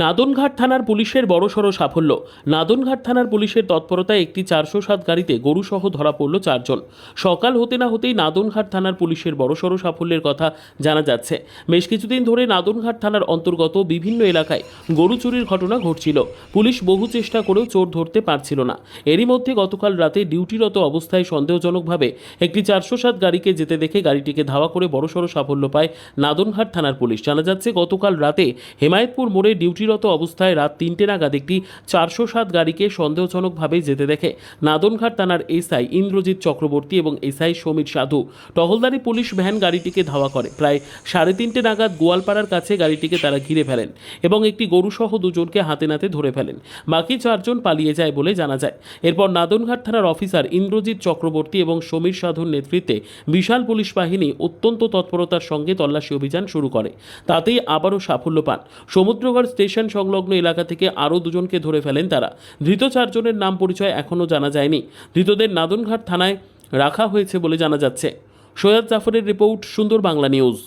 নাদনঘাট থানার পুলিশের বড়সড় সাফল্য। নাদনঘাট থানার পুলিশের তৎপরতায় একটি চারশো সাত গাড়িতে গরুসহ ধরা পড়ল চারজন। সকাল হতে না হতেই নাদনঘাট থানার পুলিশের বড়সড় সাফল্যের কথা জানা যাচ্ছে। বেশ কিছুদিন ধরে নাদনঘাট থানার অন্তর্গত বিভিন্ন এলাকায় গরু চুরির ঘটনা ঘটছিল। পুলিশ বহু চেষ্টা করেও চোর ধরতে পারছিল না। এরই মধ্যে গতকাল রাতে ডিউটিরত অবস্থায় সন্দেহজনকভাবে একটি চারশো সাত গাড়িকে যেতে দেখে গাড়িটিকে ধাওয়া করে বড়সড় সাফল্য পায় নাদনঘাট থানার পুলিশ। জানা যাচ্ছে, গতকাল রাতে হেমায়তপুর মোড়ে ডিউটিরত অবস্থায় রাত তিনটে নাগাদ একটি চারশো সাত গাড়িকে সন্দেহজনকভাবে যেতে দেখে। নাদনঘাট থানার এসআই ইন্দ্রজিৎ চক্রবর্তী এবং এসআই সমীর সাধু। টহলদারি পুলিশ ভ্যান গাড়িটিকে ধাওয়া করে। প্রায় সাড়ে তিনটে নাগাদ গোয়ালপাড়ার কাছে গাড়িটিকে তারা ঘিরে ফেলেন এবং একটি গরুসহ দুজনকে হাতে নাতে ধরে ফেলেন। বাকি চারজন পালিয়ে যায় বলে জানা যায়। এরপর নাদনঘাট থানার অফিসার ইন্দ্রজিৎ চক্রবর্তী এবং সমীর সাধুর নেতৃত্বে বিশাল পুলিশ বাহিনী অত্যন্ত তৎপরতার সঙ্গে তল্লাশি অভিযান শুরু করে। তাতেই আবারও সাফল্য পান। সমুদ্রগড় স্টেশন সংলগ্ন এলাকা থেকে আরও দুজনকে ধরে ফেলেন তারা। ধৃত চারজনের নাম পরিচয় এখনও জানা যায়নি। ধৃতদের নাদনঘাট থানায় রাখা হয়েছে বলে জানা যাচ্ছে। সৈয়দ জাফরের রিপোর্ট, সুন্দর বাংলা নিউজ।